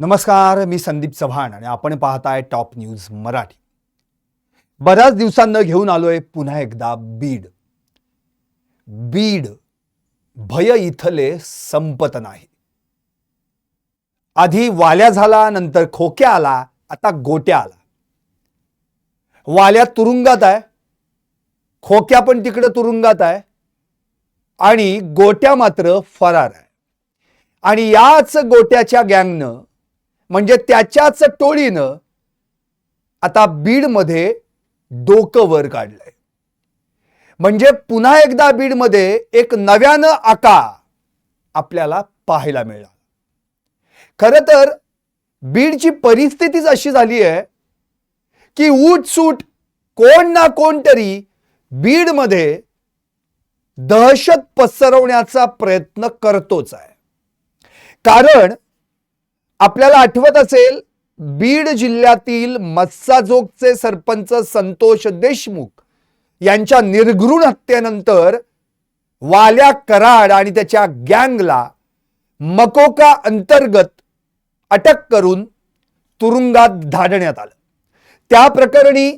नमस्कार मी संदीप चव्हाण आणि आपण पाहताय टॉप न्यूज मराठी. बऱ्याच दिवसांना घेऊन आलोय पुन्हा एकदा बीड. बीड भय इथले संपत नाही. आधी वाल्या झाला नंतर खोक्या आला आता गोट्या आला. वाल्या तुरुंगात आहे खोक्या पण तिकडे तुरुंगात आहे आणि गोट्या मात्र फरार आहे. आणि याच गोट्याच्या गँगनं म्हणजे त्याच्याच टोळीनं आता बीडमध्ये डोकं वर काढलंय. म्हणजे पुन्हा एकदा बीडमध्ये एक नव्यानं आका आपल्याला पाहायला मिळाला. खरं तर बीडची परिस्थितीच अशी झाली आहे की सूट कोण ना कोणतरी बीडमध्ये दहशत पसरवण्याचा प्रयत्न करतोच आहे. कारण आपल्याला आठवत असेल बीड जिल्ह्यातील मत्साजोगचे सरपंच संतोष देशमुख यांच्या निर्घृण हत्येनंतर वाल्या कराड आणि त्याच्या गँगला मकोका अंतर्गत अटक करून तुरुंगात धाडण्यात आलं. त्या प्रकरणी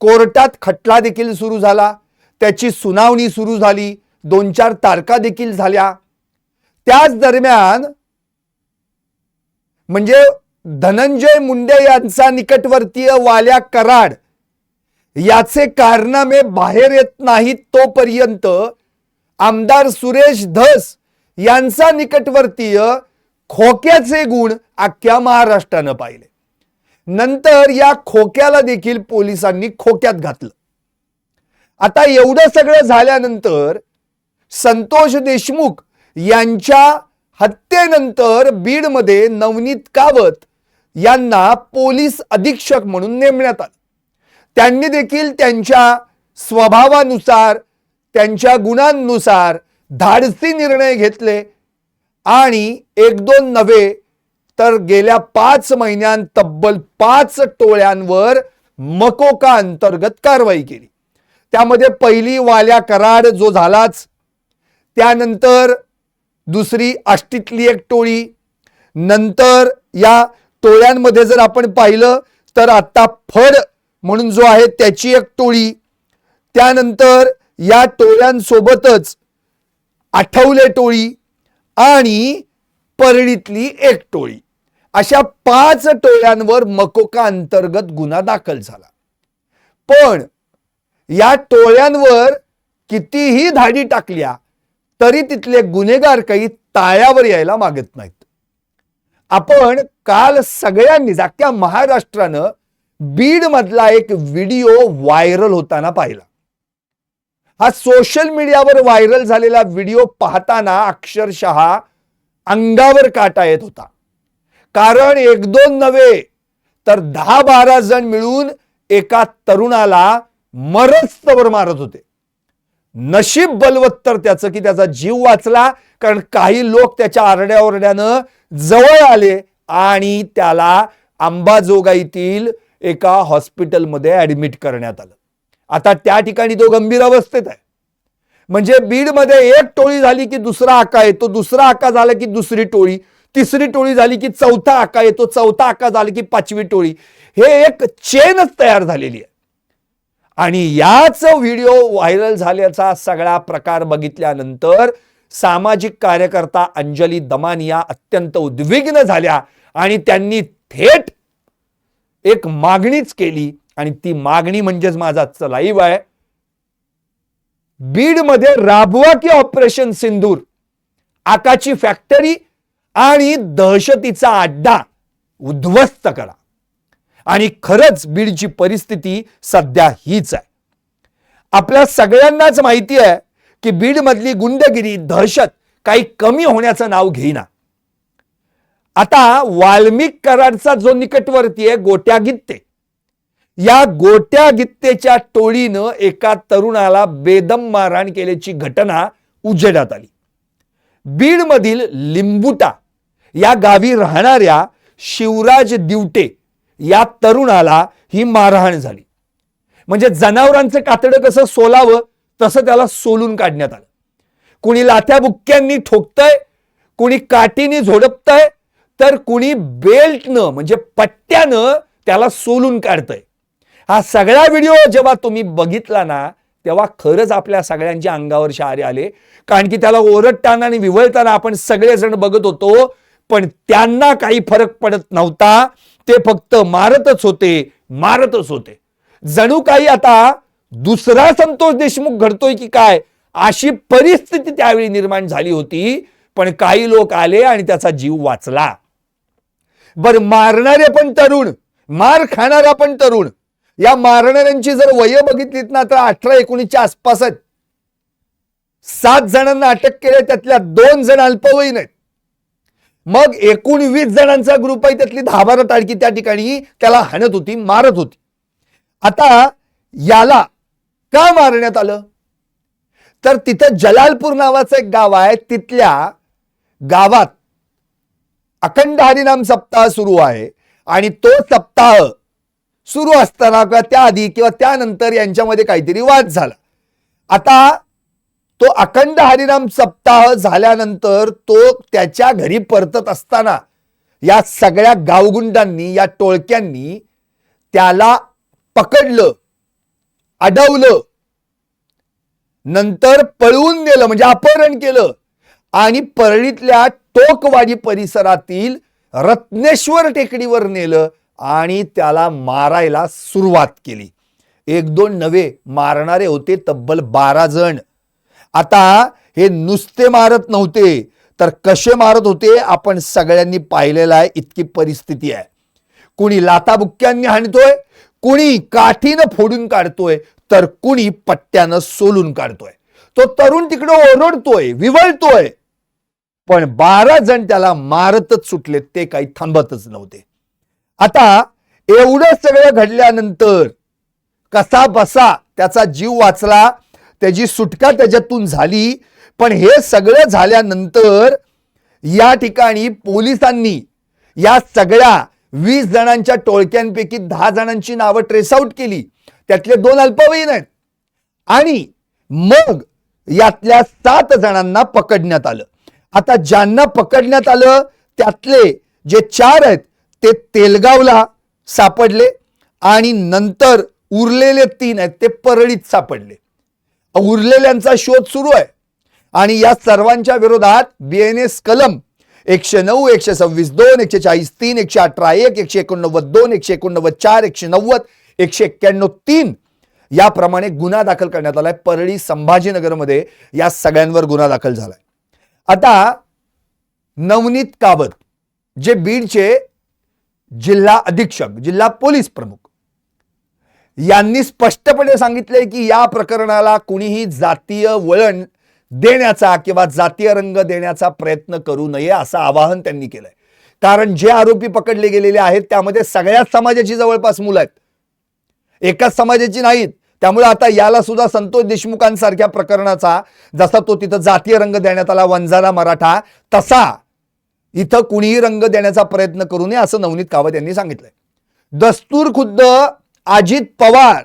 कोर्टात खटला देखील सुरू झाला. त्याची सुनावणी सुरू झाली. दोन चार तारखा देखील झाल्या. त्याच दरम्यान म्हणजे धनंजय मुंडे यांचा निकटवर्तीय वाल्या कराड याचे कारनामे बाहेर येत नाहीत तोपर्यंत आमदार सुरेश धस यांचा निकटवर्तीय खोक्याचे गुण अख्ख्या महाराष्ट्रानं पाहिले. नंतर या खोक्याला देखील पोलिसांनी खोक्यात घातलं. आता एवढं सगळं झाल्यानंतर संतोष देशमुख यांच्या हत्येनंतर बीडमध्ये नवनीत कावत यांना पोलीस अधीक्षक म्हणून नेमण्यात आलं. त्यांनी देखील त्यांच्या स्वभावानुसार त्यांच्या गुणांनुसार धाडसी निर्णय घेतले. आणि एक दोन नव्हे तर गेल्या पाच महिन्यात तब्बल पाच टोळ्यांवर मकोका अंतर्गत कारवाई केली. त्यामध्ये पहिली वाल्या कराड जो झालाच त्यानंतर दुसरी आष्टीतली एक टोळी. नंतर या टोळ्यांमध्ये जर आपण पाहिलं तर आता फड म्हणून जो आहे त्याची एक टोळी. त्यानंतर या टोळ्यांसोबतच आठवले टोळी आणि परळीतली एक टोळी. अशा पाच टोळ्यांवर मकोका अंतर्गत गुन्हा दाखल झाला. पण या टोळ्यांवर कितीही धाडी टाकल्या तरी तिथले गुन्हेगार काही ताळ्यावर यायला मागत नाहीत. आपण काल सगळ्यांनी अख्ख्या महाराष्ट्रानं बीड मधला एक व्हिडिओ व्हायरल होताना पाहिला. हा सोशल मीडियावर व्हायरल झालेला व्हिडिओ पाहताना अक्षरशः अंगावर काटा येत होता. कारण एक दोन नव्हे तर दहा बारा जण मिळून एका तरुणाला मरस्तवर मारत होते. नशीब बलवत्तर त्याचं की त्याचा जीव वाचला कारण काही लोक त्याच्या आरड्याओरड्यानं जवळ आले आणि त्याला अंबाजोगाईतील एका हॉस्पिटलमध्ये ऍडमिट करण्यात आलं. आता त्या ठिकाणी तो गंभीर अवस्थेत आहे. म्हणजे बीडमध्ये एक टोळी झाली की दुसरा आका येतो दुसरा आका झाला की दुसरी टोळी तिसरी टोळी झाली की चौथा आका येतो चौथा आका झाला की पाचवी टोळी. हे एक चेनच तयार झालेली आहे. आणि याच व्हिडिओ व्हायरल झाल्याचा सगळा प्रकार बघितल्यानंतर सामाजिक कार्यकर्ता अंजली दमानिया अत्यंत उद्विग्न झाल्या आणि त्यांनी थेट एक मागणीच केली. आणि ती मागणी म्हणजेच माझा आजचं लाईव्ह आहे. बीडमध्ये राबवा की ऑपरेशन सिंदूर आकाची फॅक्टरी आणि दहशतीचा अड्डा उद्ध्वस्त करा. आणि खरंच बीडची परिस्थिती सध्या हीच आहे. आपल्या सगळ्यांनाच माहिती आहे की बीडमधली गुंडगिरी दहशत काही कमी होण्याचं नाव घेईना. आता वाल्मिक कराडचा जो निकटवर्ती आहे गोट्या गित्ते या गोट्या गित्तेच्या टोळीनं एका तरुणाला बेदम मारहाण केल्याची घटना उजेडात आली. बीडमधील लिंबुटा या गावी राहणाऱ्या शिवराज दिवटे या तरुणाला ही मारहाण झाली. म्हणजे जनावरांचं कातडं कसं सोलावं तसं त्याला सोलून काढण्यात आलं. कुणी लाथ्या बुक्क्यांनी ठोकतंय कुणी काठीने झोडपतंय तर कुणी बेल्टनं म्हणजे पट्ट्यानं त्याला सोलून काढतंय. हा सगळा व्हिडिओ जेव्हा तुम्ही बघितला ना तेव्हा खरंच आपल्या सगळ्यांच्या अंगावर शहारे आले. कारण की त्याला ओरडताना आणि विवळताना आपण सगळेजण बघत होतो पण त्यांना काही फरक पडत नव्हता. ते फक्त मारतच होते मारतच होते. जणू काही आता दुसरा संतोष देशमुख घडतोय की काय अशी परिस्थिती त्यावेळी निर्माण झाली होती पण काही लोक आले आणि त्याचा जीव वाचला. बर मारणारे पण तरुण मार खाणारा पण तरुण या मारणाऱ्यांची जर वय बघितलीत ना तर अठरा एकोणीसच्या आसपास आहेत सात जणांना अटक केले त्यातल्या दोन जण अल्पवयीन आहेत. मग एकूण वीस जणांचा ग्रुप आहे त्यातली दहा बारा टाळकी त्या ठिकाणी त्याला हाणत होती मारत होती. आता याला का मारण्यात आलं? तर तिथं जलालपूर नावाचं एक गाव आहे तिथल्या गावात अखंड हरिनाम सप्ताह सुरू आहे आणि तो सप्ताह सुरू असताना किंवा त्याआधी किंवा त्यानंतर यांच्यामध्ये काहीतरी वाद झाला. आता तो अखंड हरिनाम सप्ताह झाल्यानंतर तो त्याच्या घरी परतत असताना या सगळ्या गावगुंडांनी या टोळक्यांनी त्याला पकडलं अडवलं नंतर पळवून नेलं म्हणजे अपहरण केलं आणि परळीतल्या टोकवाडी परिसरातील रत्नेश्वर टेकडीवर नेलं आणि त्याला मारायला सुरुवात केली. एक दोन नवे मारणारे होते तब्बल बारा जण. आता हे नुसते मारत नव्हते तर कसे मारत होते आपण सगळ्यांनी पाहिलेलं आहे इतकी परिस्थिती आहे. कुणी लाताबुक्क्यांनी हाणतोय कुणी काठीनं फोडून काढतोय तर कुणी पट्ट्यानं सोलून काढतोय. तो तरुण तिकडं ओरडतोय विवळतोय पण बारा जण त्याला मारतच सुटले ते काही थांबतच नव्हते. आता एवढं सगळं घडल्यानंतर कसा बसा त्याचा जीव वाचला त्याची सुटका त्याच्यातून झाली. पण हे सगळं झाल्यानंतर या ठिकाणी पोलिसांनी या सगळ्या वीस जणांच्या टोळक्यांपैकी दहा जणांची नावं ट्रेस आउट केली. त्यातले दोन अल्पवयीन आहेत. आणि मग यातल्या सात जणांना पकडण्यात आलं. आता ज्यांना पकडण्यात आलं त्यातले जे चार आहेत ते तेलगावला सापडले आणि नंतर उरलेले तीन आहेत ते परळीत सापडले. उरलेल्यांचा शोध सुरू आहे. आणि या सर्वांच्या विरोधात बी एन एस कलम एकशे नऊ एकशे सव्वीस दोन एकशे चाळीस तीन एकशे अठरा एक एकशे एकोणनव्वद दोन एकशे एकोणनव्वद चार एकशे नव्वद एकशे एक्क्याण्णव तीन याप्रमाणे गुन्हा दाखल करण्यात आलाय. परळी संभाजीनगरमध्ये या सगळ्यांवर गुन्हा दाखल झालाय. आता नवनीत काबत जे बीडचे जिल्हा अधीक्षक जिल्हा पोलीस प्रमुख यांनी स्पष्टपणे सांगितले की या प्रकरणाला कुणीही जातीय वळण देण्याचा किंवा जातीय रंग देण्याचा प्रयत्न करू नये असं आवाहन त्यांनी केलंय. कारण जे आरोपी पकडले गेलेले आहेत त्यामध्ये सगळ्याच समाजाची जवळपास मुलं आहेत. एकाच समाजाची नाहीत. त्यामुळे आता याला सुद्धा संतोष देशमुखांसारख्या प्रकरणाचा जसा तो तिथं जातीय रंग देण्यात आला वंजारा मराठा तसा इथं कुणीही रंग देण्याचा प्रयत्न करू नये असं नवनीत कावत यांनी सांगितलंय. दस्तूर खुद्द अजित पवार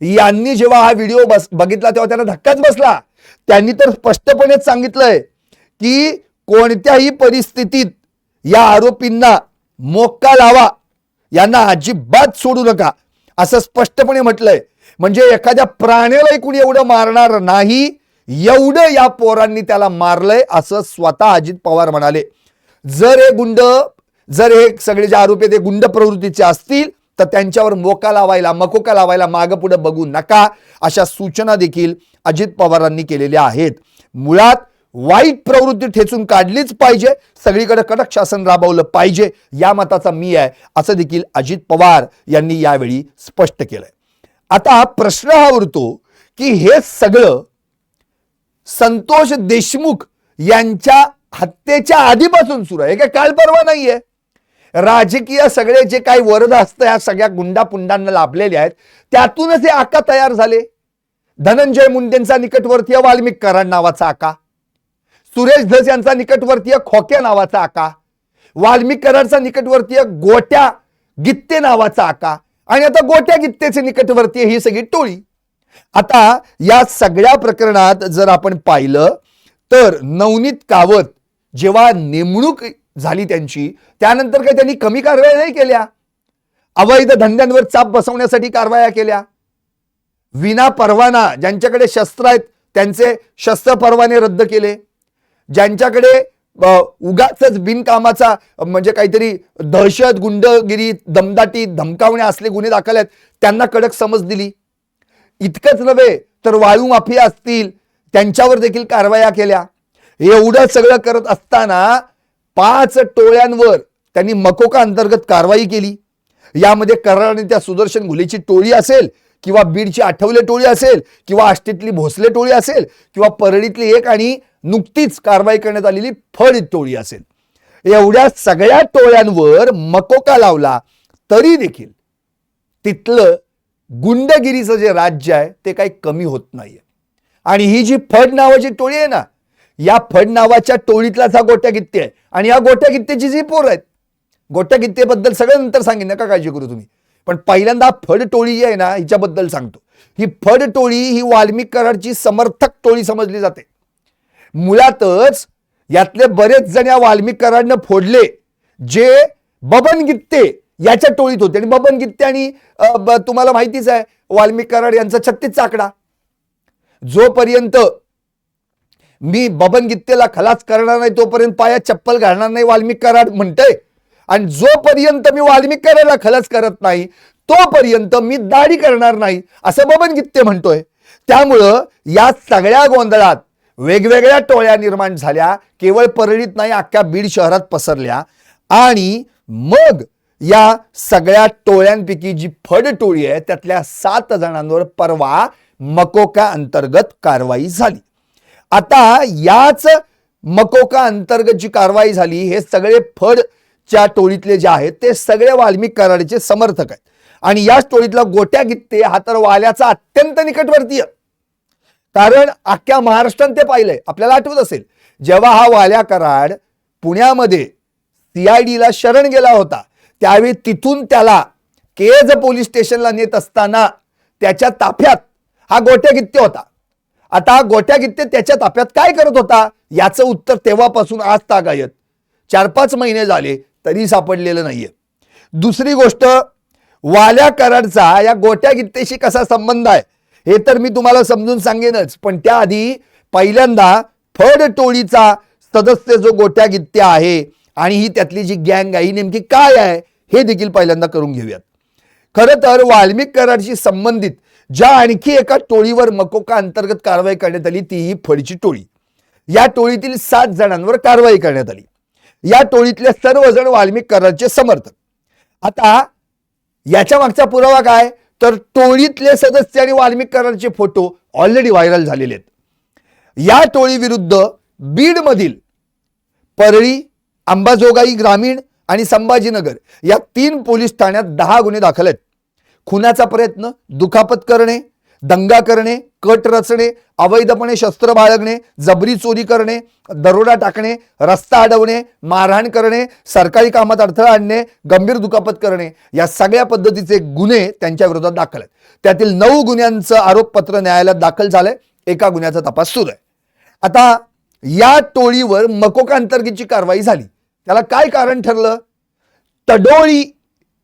यांनी जेव्हा हा व्हिडिओ बस बघितला तेव्हा त्यांना धक्काच बसला. त्यांनी तर स्पष्टपणेच सांगितलंय की कोणत्याही परिस्थितीत या आरोपींना मोक्का लावा. यांना अजिबात सोडू नका. असं स्पष्टपणे म्हटलंय. म्हणजे एखाद्या प्राण्यालाही कुणी एवढं मारणार नाही एवढं या पोरांनी त्याला मारलंय असं स्वतः अजित पवार म्हणाले. जर हे गुंड जर हे सगळे जे आरोपी ते गुंड प्रवृत्तीचे असतील तर त्यांच्यावर मोका लावायला मकोका लावायला मागं पुढं बघू नका. अशा सूचना देखील अजित पवारांनी केलेल्या आहेत. मुळात वाईट प्रवृत्ती ठेचून काढलीच पाहिजे. सगळीकडे कडक शासन राबवलं पाहिजे. या मताचा मी आहे असं देखील अजित पवार यांनी यावेळी स्पष्ट केलंय. आता प्रश्न हा उरतो की हे सगळं संतोष देशमुख यांच्या हत्येच्या आधीपासून सुरू आहे. का काय काल परवा नाहीये? राजकीय सगळे जे काही वरद असतं या सगळ्या गुंडापुंडांना लाभलेले आहेत त्यातूनच हे आका तयार झाले. धनंजय मुंडेंचा निकटवर्तीय वाल्मिक कराड नावाचा आका. सुरेश धस यांचा निकटवर्तीय खोक्या नावाचा आका. वाल्मिक कराडचा निकटवर्तीय गोट्या गित्ते नावाचा आका. आणि आता गोट्या गित्तेचे निकटवर्तीय ही सगळी टोळी. आता या सगळ्या प्रकरणात जर आपण पाहिलं तर नवनीत कावत जेव्हा नेमणूक झाली त्यांची. त्यानंतर काही त्यांनी कमी कारवाया नाही केल्या? अवैध धंद्यांवर चाप बसवण्यासाठी कारवाया केल्या. विना परवाना ज्यांच्याकडे शस्त्र आहेत त्यांचे शस्त्र परवाने रद्द केले. ज्यांच्याकडे उगाच बिनकामाचा म्हणजे काहीतरी दहशत गुंडगिरी दमदाटी धमकावणे असले गुन्हे दाखल आहेत त्यांना कडक समज दिली. इतकंच नव्हे तर वाळू माफिया असतील त्यांच्यावर देखील कारवाया केल्या. एवढं सगळं करत असताना पाच टोळ्यांवर त्यांनी मकोका अंतर्गत कारवाई केली. यामध्ये कराड त्या सुदर्शन घुलेची टोळी असेल किंवा बीडची आठवले टोळी असेल किंवा आष्टीतली भोसले टोळी असेल किंवा परळीतली एक आणि नुकतीच कारवाई करण्यात आलेली फळ टोळी असेल. एवढ्या सगळ्या टोळ्यांवर मकोका लावला तरी देखील तिथलं गुंडगिरीचं जे राज्य आहे ते काही कमी होत नाहीये. आणि ही जी फड नावाची टोळी आहे ना या फड नावाच्या टोळीतलाच हा गोट्या गित्ते आहे. आणि या गोट्या गित्तेची जी पोर आहेत गोट्या गित्तेबद्दल सगळं नंतर सांगेन नका काळजी करू तुम्ही. पण पहिल्यांदा फड टोळी जी आहे ना हिच्याबद्दल सांगतो. ही फड टोळी ही वाल्मिक कराडची समर्थक टोळी समजली जाते. मुळातच यातले बरेच जण या वाल्मिक कराडनं फोडले जे बबन गित्ते याच्या टोळीत होते. आणि बबन गित्ते आणि तुम्हाला माहितीच आहे वाल्मिक कराड यांचा छत्तीस आकडा जोपर्यंत मी बबन गित्तेला खलास करणार नाही तोपर्यंत पायात चप्पल घालणार नाही वाल्मिक कराड म्हणतंय. आणि जोपर्यंत मी वाल्मिक कराडला खलास करत नाही तोपर्यंत मी दाढी करणार नाही असं बबन गित्ते म्हणतोय. त्यामुळं या सगळ्या गोंधळात वेगवेगळ्या टोळ्या निर्माण झाल्या केवळ परळीत नाही अख्ख्या बीड शहरात पसरल्या. आणि मग या सगळ्या टोळ्यांपैकी जी फड टोळी आहे त्यातल्या सात जणांवर परवा मकोका अंतर्गत कारवाई झाली. आता याच मकोका अंतर्गत जी कारवाई झाली हे सगळे फडच्या टोळीतले जे आहेत ते सगळे वाल्मिक कराडचे समर्थक आहेत. आणि याच टोळीतला गोट्या गित्ते हा तर वाल्याचा अत्यंत निकटवर्तीय. कारण अख्ख्या महाराष्ट्रात ते पाहिलंय. आपल्याला आठवत असेल जेव्हा हा वाल्या कराड पुण्यामध्ये सीआयडीला शरण गेला होता त्यावेळी तिथून त्याला केज पोलीस स्टेशनला नेत असताना त्याच्या ताफ्यात हा गोट्या गित्ते होता. आता गोट्या गित्ते त्याच्या ताफ्यात काय करत होता? याचं उत्तर तेव्हापासून आज तागायत चार पाच महिने झाले तरी सापडलेलं नाहीये. दुसरी गोष्ट वाल्या कराडचा या गोट्या गित्तेशी कसा संबंध आहे? हे तर मी तुम्हाला समजून सांगेनच. पण त्याआधी पहिल्यांदा फड टोळीचा सदस्य जो गोट्या गित्ते आहे आणि ही त्यातली जी गँग आहे ही नेमकी काय आहे हे देखील पहिल्यांदा करून घेऊयात. खरं तर वाल्मिक कराडशी संबंधित ज्या आणखी एका टोळीवर मकोका अंतर्गत कारवाई करण्यात आली ती ही फडची टोळी. या टोळीतील सात जणांवर कारवाई करण्यात आली. या टोळीतले सर्वजण वाल्मिक करारचे समर्थक. आता याच्या मागचा पुरावा काय? तर टोळीतले सदस्य आणि वाल्मिक करारचे फोटो ऑलरेडी व्हायरल झालेले आहेत. या टोळीविरुद्ध बीडमधील परळी अंबाजोगाई ग्रामीण आणि संभाजीनगर या तीन पोलीस ठाण्यात दहा गुन्हे दाखल आहेत. खुनाचा प्रयत्न दुखापत करणे दंगा करणे कट रचणे अवैधपणे शस्त्र बाळगणे जबरी चोरी करणे दरोडा टाकणे रस्ता अडवणे मारहाण करणे सरकारी कामात अडथळा आणणे गंभीर दुखापत करणे या सगळ्या पद्धतीचे गुन्हे त्यांच्या विरोधात दाखल आहेत. त्यातील नऊ गुन्ह्यांचं आरोपपत्र न्यायालयात दाखल झालंय. एका गुन्ह्याचा तपास सुरू आहे. आता या टोळीवर मकोकांतर्गीची कारवाई झाली. त्याला काय कारण ठरलं? तडोळी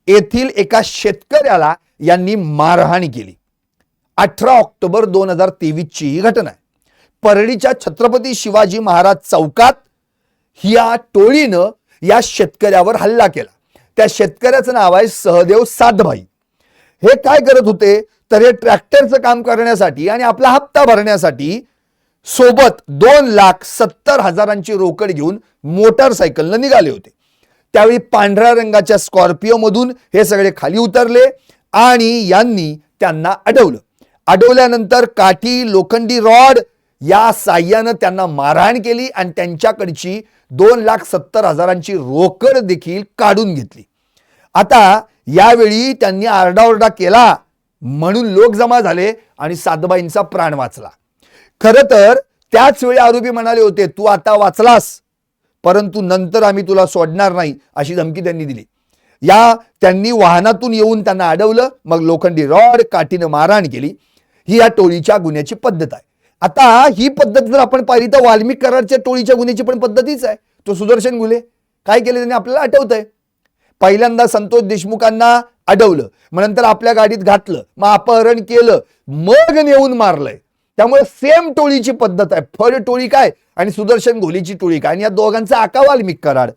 येथील एका शेतकऱ्याला यांनी मारहाण केली. अठरा ऑक्टोबर दोन हजार तेवीसची ही घटना आहे. परळीच्या छत्रपती शिवाजी महाराज चौकात या टोळीनं या शेतकऱ्यावर हल्ला केला. त्या शेतकऱ्याचं नाव आहे सहदेव सातभाई. हे काय करत होते? तर हे ट्रॅक्टरचं काम करण्यासाठी आणि आपला हप्ता भरण्यासाठी सोबत दोन लाख सत्तर हजारांची रोकड घेऊन मोटारसायकलनं निघाले होते. त्यावेळी पांढऱ्या रंगाच्या स्कॉर्पिओ मधून हे सगळे खाली उतरले. आणि यांनी त्यांना अडवलं. अडवल्यानंतर काठी लोखंडी रॉड या साह्यानं त्यांना मारहाण केली आणि त्यांच्याकडची दोन लाख सत्तर हजारांची रोकड देखील काढून घेतली. आता यावेळी त्यांनी आरडाओरडा केला म्हणून लोक जमा झाले आणि सातबाईंचा प्राण वाचला. खरं तर त्याच वेळी आरोपी म्हणाले होते तू आता वाचलास परंतु नंतर आम्ही तुला सोडणार नाही अशी धमकी त्यांनी दिली. या त्यांनी वाहनातून येऊन त्यांना अडवलं मग लोखंडी रॉड काठीनं मारहाण केली. ही या टोळीच्या गुन्ह्याची पद्धत आहे. आता ही पद्धत जर आपण पाहिली तर वाल्मिक कराडच्या टोळीच्या गुन्ह्याची पण पद्धतीच आहे. तो सुदर्शन गुले काय केलं त्यांनी? आपल्याला आठवतंय. पहिल्यांदा संतोष देशमुखांना अडवलं. मग नंतर आपल्या गाडीत घातलं. मग अपहरण केलं. मग नेऊन मारलंय. त्यामुळे सेम टोळीची पद्धत आहे. फड टोळी काय? आणि सुदर्शन घोलीची टोळी काय? आणि या दोघांचा आकावाल्मिक कराड.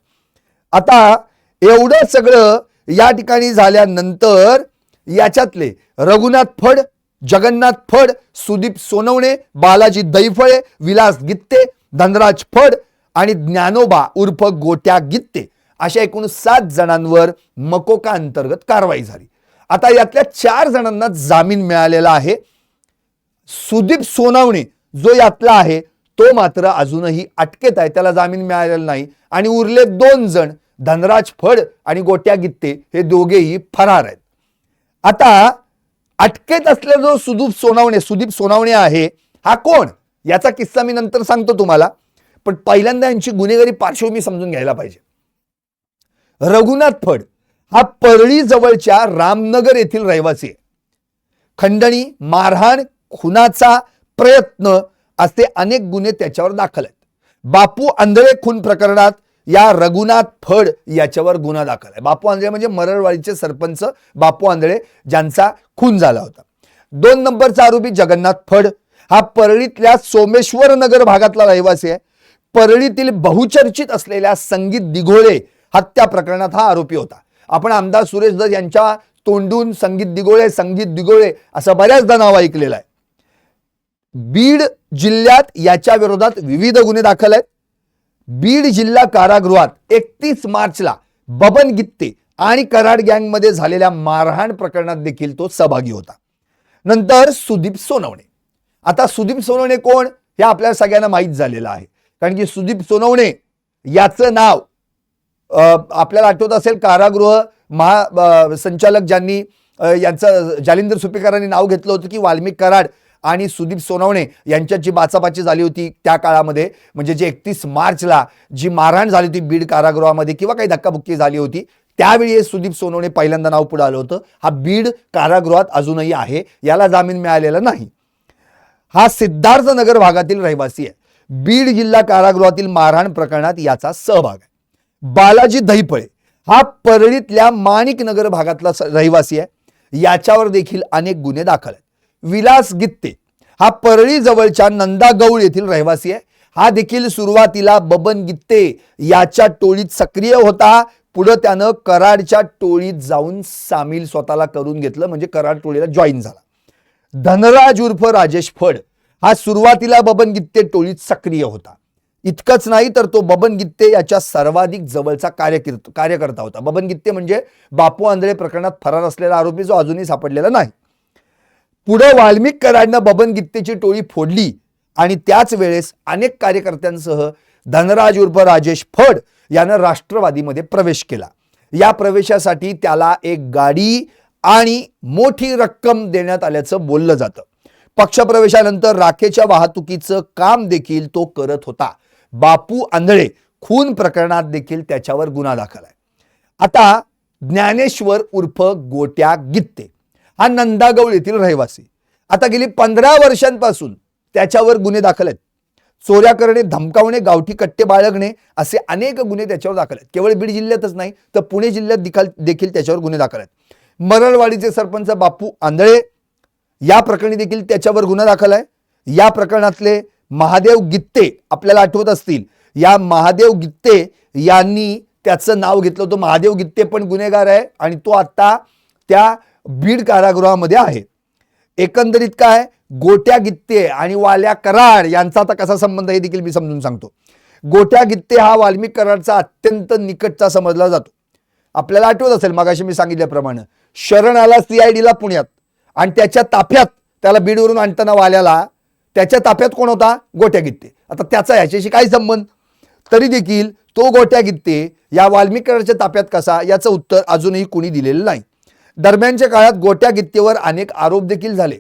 आता एवढं सगळं या ठिकाणी झाल्यानंतर याच्यातले रघुनाथ फड जगन्नाथ फड सुदीप सोनवणे बालाजी दैफळे विलास गित्ते धनराज फड आणि ज्ञानोबा उर्फ गोट्या गित्ते अशा एकूण सात जणांवर मकोका अंतर्गत कारवाई झाली. आता यातल्या चार जणांना जामीन मिळालेला आहे. सुदीप सोनावणे जो यातला आहे तो मात्र अजूनही अटकेत आहे. त्याला जामीन मिळालेला नाही. आणि उरले दोन जण धनराज फड आणि गोट्या गित्ते हे दोघेही फरार आहेत. आता अटकेत असलेला जो सुदीप सोनावणे सुदीप सोनावणे आहे हा कोण? याचा किस्सा मी नंतर सांगतो तुम्हाला पण पहिल्यांदा यांची गुन्हेगारी पार्श्वभूमी समजून घ्यायला पाहिजे. रघुनाथ फड हा परळी जवळच्या रामनगर येथील रहिवासी आहे. खंडणी मारहाण खुनाचा प्रयत्न असे अनेक गुन्हे त्याच्यावर दाखल आहेत. बापू आंधळे खून प्रकरणात या रघुनाथ फड याच्यावर गुन्हा दाखल आहे. बापू आंधळे म्हणजे मरळवाडीचे सरपंच बापू आंधळे ज्यांचा खून झाला होता. दोन नंबरचा आरोपी जगन्नाथ फड. हा परळीतल्या सोमेश्वर नगर भागातला रहिवासी आहे. परळीतील बहुचर्चित असलेल्या संगीत दिघोळे हत्या प्रकरणात हा आरोपी होता. आपण आमदार सुरेश दत्त यांच्या तोंडून संगीत दिघोळे संगीत दिघोळे असं बऱ्याचदा नाव ऐकलेलं आहे. बीड जिल्ह्यात याच्या विरोधात विविध गुन्हे दाखल आहेत. बीड जिल्हा कारागृहात एकतीस मार्चला बबन गित्ते आणि कराड गँगमध्ये झालेल्या मारहाण प्रकरणात देखील तो सहभागी होता. नंतर सुदीप सोनवणे. आता सुदीप सोनवणे कोण? हे आपल्याला सगळ्यांना माहीत झालेलं आहे. कारण की सुदीप सोनवणे याचं नाव आपल्याला आठवत असेल कारागृह महा संचालक ज्यांनी यांचं जालिंदर सुपेकरांनी नाव घेतलं होतं की वाल्मिक कराड आणि सुदीप सोनवणे यांच्यात जी बाचाबाची झाली होती त्या काळामध्ये म्हणजे जे एकतीस मार्चला जी मारहाण झाली होती बीड कारागृहामध्ये किंवा काही धक्काबुक्की झाली होती त्यावेळी हे सुदीप सोनवणे पहिल्यांदा नाव पुढे आलं होतं. हा बीड कारागृहात अजूनही आहे याला जामीन मिळालेला नाही. हा सिद्धार्थ नगर भागातील रहिवासी आहे. बीड जिल्हा कारागृहातील मारहाण प्रकरणात याचा सहभाग आहे. बालाजी दहीपळे हा परळीतल्या माणिक नगर भागातला रहिवासी आहे. याच्यावर देखील अनेक गुन्हे दाखल आहेत. विलास गित्ते. हा परळी जवळच्या नंदागौळ येथील रहिवासी आहे. हा देखील सुरुवातीला बबन गित्ते याच्या टोळीत सक्रिय होता. पुढं त्यानं कराडच्या टोळीत जाऊन सामील स्वतःला करून घेतलं. म्हणजे कराड टोळीला जॉईन झाला. धनराज उर्फ राजेश फड हा सुरुवातीला बबन गित्ते टोळीत सक्रिय होता. इतकंच नाही तर तो बबन गित्ते याच्या सर्वाधिक जवळचा कार्यकिर्त कार्यकर्ता होता. बबन गित्ते म्हणजे बापू आंधळे प्रकरणात फरार असलेला आरोपी जो अजूनही सापडलेला नाही. पुढं वाल्मिककरांना बबन गित्तेची टोळी फोडली. आणि त्याच वेळेस अनेक कार्यकर्त्यांसह धनराज उर्फ राजेश फड यानं राष्ट्रवादीमध्ये प्रवेश केला. या प्रवेशासाठी त्याला एक गाडी आणि मोठी रक्कम देण्यात आल्याचं बोललं जातं. पक्षप्रवेशानंतर राखेच्या वाहतुकीचं काम देखील तो करत होता. बापू आंधळे खून प्रकरणात देखील त्याच्यावर गुन्हा दाखल आहे. आता ज्ञानेश्वर उर्फ गोट्या गित्ते. हा नंदागौळ येथील रहिवासी. आता गेली पंधरा वर्षांपासून त्याच्यावर गुन्हे दाखल आहेत. चोऱ्या करणे धमकावणे गावठी कट्टे बाळगणे असे अनेक गुन्हे त्याच्यावर दाखल आहेत. केवळ बीड जिल्ह्यातच नाही तर पुणे जिल्ह्यात दिखाल देखील त्याच्यावर गुन्हे दाखल आहेत. मरळवाडीचे सरपंच बापू आंधळे या प्रकरणी देखील त्याच्यावर गुन्हा दाखल आहे. या प्रकरणातले महादेव गित्ते आपल्याला आठवत असतील. या महादेव गित्ते यांनी त्याचं नाव घेतलं होतं. महादेव गित्ते पण गुन्हेगार आहे आणि तो आत्ता त्या बीड कारागृहामध्ये आहे. एकंदरीत काय? गोट्या गित्ते आणि वाल्या कराड यांचा आता कसा संबंध हे देखील मी समजून सांगतो. गोट्या गित्ते हा वाल्मिक कराडचा अत्यंत निकटचा समजला जातो. आपल्याला आठवत असेल मगाशी मी सांगितल्याप्रमाणे शरण आला सीआयडीला पुण्यात आणि त्याच्या ताफ्यात त्याला बीडवरून आणताना वाल्याला त्याच्या ताफ्यात कोण होता? गोट्या गित्ते. आता त्याचा ह्याच्याशी काय संबंध? तरी देखील तो गोट्या गित्ते या वाल्मिक कराडच्या ताफ्यात कसा? याचं उत्तर अजूनही कुणी दिलेलं नाही. दरम्यानच्या काळात गोट्या गित्तेवर अनेक आरोप देखील झाले.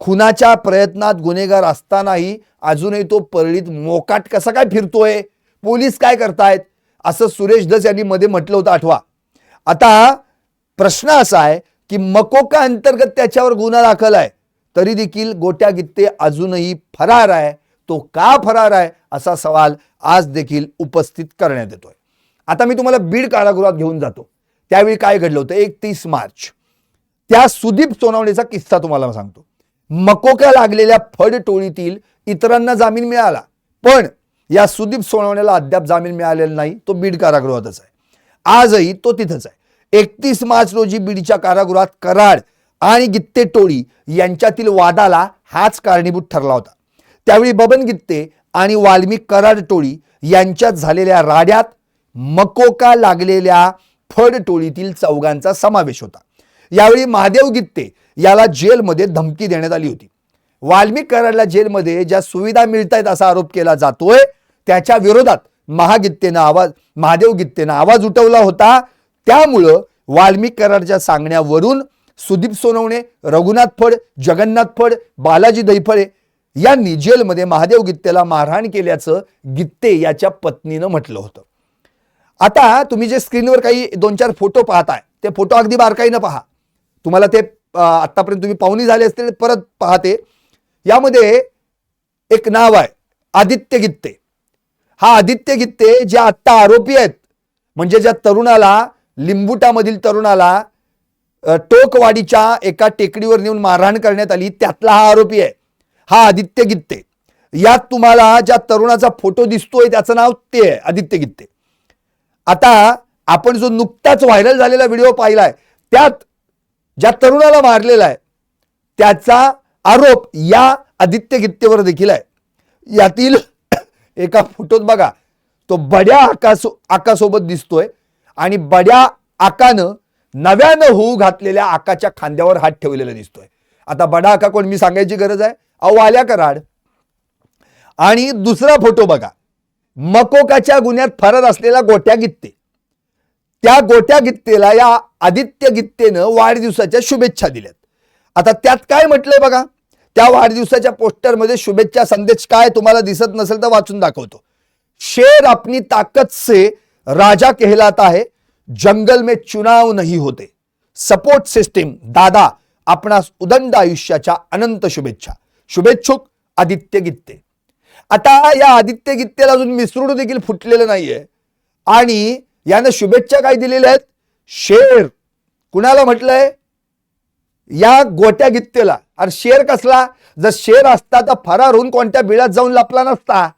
खुनाच्या प्रयत्नात गुन्हेगार असतानाही अजूनही तो परळीत मोकाट कसा काय फिरतोय? पोलीस काय करतायत? असं सुरेश दस यांनी मध्ये म्हटलं होतं आठवा. आता प्रश्न असा आहे की मकोका अंतर्गत त्याच्यावर गुन्हा दाखल आहे तरी देखील गोट्या गित्ते अजूनही फरार आहे. तो का फरार आहे असा सवाल आज देखील उपस्थित करण्यात येतोय. आता मी तुम्हाला बीड कारागृहात घेऊन जातो. त्यावेळी काय घडलं होतं? एकतीस मार्च. त्या सुदीप सोनावणेचा किस्सा तुम्हाला सांगतो. मकोक्या लागलेल्या फड टोळीतील इतरांना जामीन मिळाला. पण या सुदीप सोनावणेला अद्याप जामीन मिळालेला नाही. तो बीड कारागृहातच आहे. आजही तो तिथंच आहे. एकतीस मार्च रोजी बीडच्या कारागृहात कराड आणि गित्ते टोळी यांच्यातील वादाला हाच कारणीभूत ठरला होता. त्यावेळी बबन गित्ते आणि वाल्मिक कराड टोळी यांच्यात झालेल्या राड्यात मकोका लागलेल्या फड टोळीतील चौघांचा समावेश होता. यावेळी महादेव गित्ते याला जेलमध्ये धमकी देण्यात आली होती. वाल्मिक कराडला जेलमध्ये ज्या सुविधा मिळतायत असा आरोप केला जातोय त्याच्या विरोधात महागित्तेनं आवाज महादेव गित्तेनं आवाज उठवला होता. त्यामुळं वाल्मिक कराडच्या सांगण्यावरून सुदीप सोनवणे रघुनाथ फड जगन्नाथ फड बालाजी दैफळे यांनी जेलमध्ये महादेव गित्तेला मारहाण केल्याचं गित्ते याच्या पत्नीनं म्हटलं होतं. आता तुम्ही जे स्क्रीनवर काही दोन चार फोटो पाहताय ते फोटो अगदी बारकाईनं पहा. तुम्हाला ते आत्तापर्यंत तुम्ही पाहुणी झाले असतील परत पाहते. यामध्ये एक नाव आहे आदित्य गित्ते. हा आदित्य गित्ते जे आत्ता आरोपी आहेत म्हणजे ज्या तरुणाला लिंबुटामधील तरुणाला टोकवाडीच्या एका टेकडीवर नेऊन मारहाण करण्यात आली त्यातला हा आरोपी आहे. हा आदित्य गित्ते. यात तुम्हाला ज्या तरुणाचा फोटो दिसतोय त्याचं नाव ते आहे आदित्य गित्ते. आता आपण जो नुकताच व्हायरल झालेला व्हिडिओ पाहिलाय त्यात ज्या तरुणाला मारलेला आहे त्याचा आरोप या आदित्य गित्तेवर देखील आहे. यातील एका फोटोत बघा तो बड्या आकासो आकासोबत दिसतोय आणि बड्या आकानं नव्यानं होऊ घातलेल्या आकाच्या खांद्यावर हात ठेवलेला दिसतोय. आता बडा आका कोण मी सांगायची गरज आहे? अहो आल्या कराड आणि दुसरा फोटो बघा. मकोकाच्या गुन्ह्यात फरार असलेला गोट्या गित्ते. त्या गोट्या गित्तेला या आदित्य गित्तेनं वाढदिवसाच्या शुभेच्छा दिल्यात. आता त्यात काय म्हटलंय बघा? त्या वाढदिवसाच्या पोस्टरमध्ये शुभेच्छा संदेश काय तुम्हाला दिसत नसेल तर वाचून दाखवतो. शेर अपनी ताकत से राजा कहलाता है जंगल में चुनाव नहीं होते. सपोर्ट सिस्टीम दादा आपणास उदंड आयुष्याच्या अनंत शुभेच्छा. शुभेच्छुक आदित्य गित्ते. आता या आदित्य गित्तेला अजून मिसरूड देखील फुटलेलं नाहीये. आणि यानं शुभेच्छा काय दिलेल्या आहेत? शेर. कुणाला म्हटलंय? या गोट्या गित्तेला. अरे शेर कसला? जर शेर असता तर फरार होऊन कोणत्या बिळात जाऊन लपला नसता.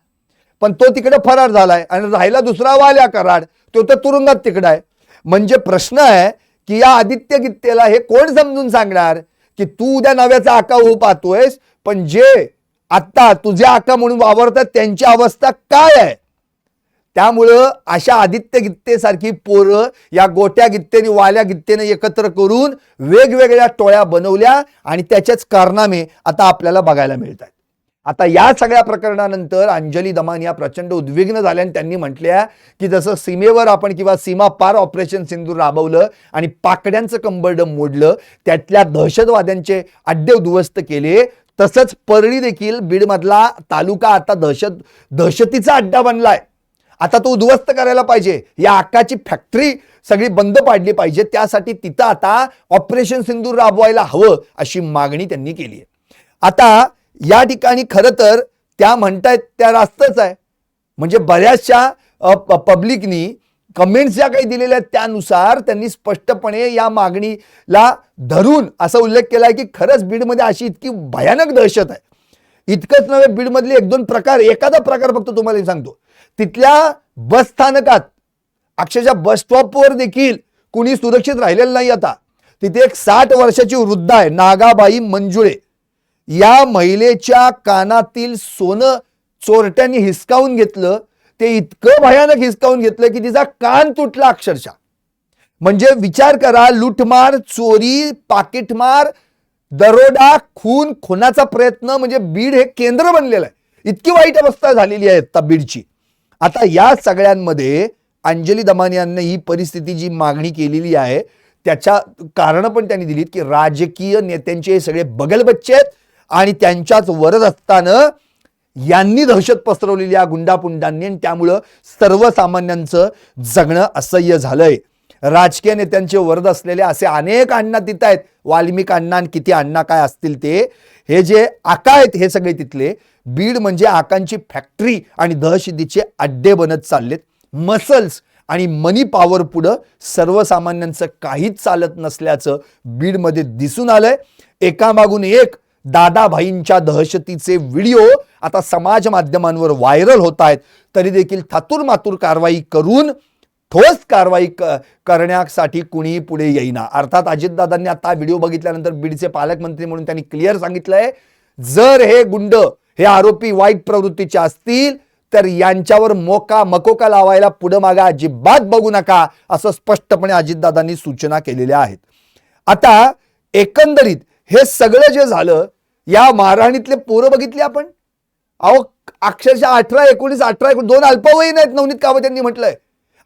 पण तो तिकडे फरार झालाय. आणि राहिला दुसरा वाल्या कराड. तो तर तुरुंगात तिकडे आहे. म्हणजे प्रश्न आहे की या आदित्य गित्तेला हे कोण समजून सांगणार? की तू उद्या नव्याचा आका होऊ पाहतोयस पण जे आत्ता तुझ्या आका म्हणून वावरतात त्यांची अवस्था काय आहे? त्यामुळं अशा आदित्य गित्तेसारखी पोरं या गोट्या गित्तेने वाल्या गित्तेने एकत्र करून वेगवेगळ्या टोळ्या बनवल्या आणि त्याच्याच कारनामे आता आपल्याला बघायला मिळत आहेत आता या सगळ्या प्रकरणानंतर अंजली दमान या प्रचंड उद्विग्न झाल्या आणि त्यांनी म्हटल्या की जसं सीमेवर आपण किंवा सीमा पार ऑपरेशन सिंधू राबवलं आणि पाकड्यांचं कंबरडं मोडलं त्यातल्या दहशतवाद्यांचे अड्डे उद्ध्वस्त केले तसंच परळी देखील बीडमधला तालुका आता दहशत दहशतीचा अड्डा बनलाय. आता तो उद्ध्वस्त करायला पाहिजे. या आकाची फॅक्टरी सगळी बंद पाडली पाहिजे. त्यासाठी तिथं आता ऑपरेशन सिंदूर राबवायला हवं अशी मागणी त्यांनी केली आहे. आता या ठिकाणी खरं तर त्या म्हणतायत त्या रास्तच आहे. म्हणजे बऱ्याचशा प- पब्लिकनी कमेंट्स ज्या काही दिलेल्या आहेत त्यानुसार त्यांनी स्पष्टपणे या मागणीला धरून असा उल्लेख केला आहे की खरंच बीडमध्ये अशी इतकी भयानक दहशत आहे. इतकंच नव्हे बीडमधले एक दोन प्रकार एखादा प्रकार फक्त तुम्हाला सांगतो. तिथल्या बस स्थानकात अक्षरशः बस स्टॉपवर देखील कुणी सुरक्षित राहिलेलं नाही आता. तिथे एक साठ वर्षाची वृद्ध आहे नागाबाई मंजुळे. या महिलेच्या कानातील सोनं चोरट्यांनी हिसकावून घेतलं ते इतकं भयानक हिसकावून घेतलं की तिचा कान तुटला अक्षरशः. म्हणजे विचार करा लूटमार चोरी पाकिटमार दरोडा खून खुनाचा प्रयत्न म्हणजे बीड हे केंद्र बनलेलं आहे. इतकी वाईट अवस्था झालेली आहे आता बीडची. आता या सगळ्यांमध्ये अंजली दमान यांनी ही परिस्थिती जी मागणी केलेली आहे त्याच्या कारण पण त्यांनी दिलीत की राजकीय नेत्यांचे हे सगळे बगलबच्चे आहेत आणि त्यांच्याच वरद असताना यांनी दहशत पसरवलेली या गुंडापुंडांनी आणि त्यामुळं सर्वसामान्यांचं जगणं असह्य झालंय. राजकीय नेत्यांचे वरद असलेले असे अनेक अण्णा तिथं आहेत. वाल्मिक अण्णा आणि किती अण्णा काय असतील ते? हे जे आका आहेत हे सगळे तिथले बीड म्हणजे आकांची फॅक्टरी आणि दहशतीचे अड्डे बनत चाललेत. मसल्स आणि मनी पॉवर पुढं सर्वसामान्यांचं काहीच चालत नसल्याचं बीडमध्ये दिसून आलंय. एकामागून एक दादाभाईंच्या दहशतीचे व्हिडिओ आता समाज माध्यमांवर व्हायरल होत आहेत. तरी देखील थातूर मातूर कारवाई करून ठोस कारवाई क करण्यासाठी कुणीही पुढे येईना. अर्थात अजितदादांनी आता व्हिडिओ बघितल्यानंतर बीडचे पालकमंत्री म्हणून त्यांनी क्लिअर सांगितलंय जर हे गुंड हे आरोपी वाईट प्रवृत्तीचे असतील तर यांच्यावर मोका मकोका लावायला पुढं मागा अजिबात बघू नका असं स्पष्टपणे अजितदादांनी सूचना केलेल्या आहेत. आता एकंदरीत हे सगळं जे झालं या मारहाणीतले पोरं बघितली आपण? अहो अक्षरशः अठरा एकोणीस अठरा एकोणीस दोन अल्पवयीन आहेत नवनीत कावत यांनी म्हटलंय.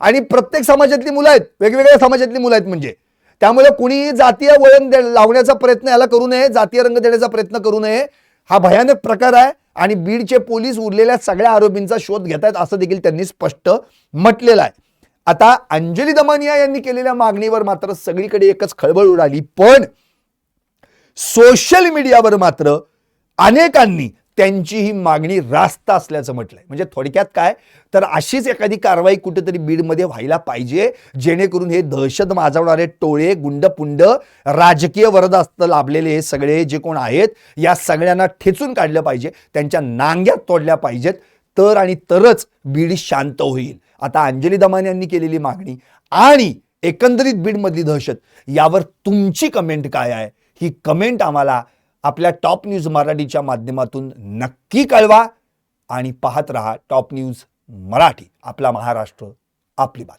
आणि प्रत्येक समाजातली मुलं आहेत वेगवेगळ्या समाजातली मुलं आहेत म्हणजे. त्यामुळे कुणी जातीय वळण दे- लावण्याचा प्रयत्न याला करू नये जातीय रंग देण्याचा प्रयत्न करू नये. हा भयानक प्रकार आहे आणि बीडचे पोलीस उरलेल्या सगळ्या आरोपींचा शोध घेत आहेत असं देखील त्यांनी स्पष्ट म्हटलेलं आहे. आता अंजली दमानिया यांनी केलेल्या मागणीवर मात्र सगळीकडे एकच खळबळ उडाली. पण सोशल मीडियावर मात्र अनेकांनी त्यांची ही मागणी रास्त असल्याचं म्हटलंय. म्हणजे थोडक्यात काय? तर अशीच एखादी कारवाई कुठेतरी बीडमध्ये व्हायला पाहिजे जेणेकरून हे दहशत माजवणारे टोळे गुंडपुंड राजकीय वरदास्त लाभलेले हे सगळे जे कोण आहेत या सगळ्यांना ठेचून काढलं पाहिजे त्यांच्या नांग्यात तोडल्या पाहिजेत तर आणि तरच बीड शांत होईल. आता अंजली दमान यांनी केलेली मागणी आणि एकंदरीत बीडमधली दहशत यावर तुमची कमेंट काय आहे? ही कमेंट आम्हाला आपल्या टॉप न्यूज मराठीच्या माध्यमातून नक्की कळवा आणि पाहत रहा टॉप न्यूज मराठी आपला महाराष्ट्र आपली बात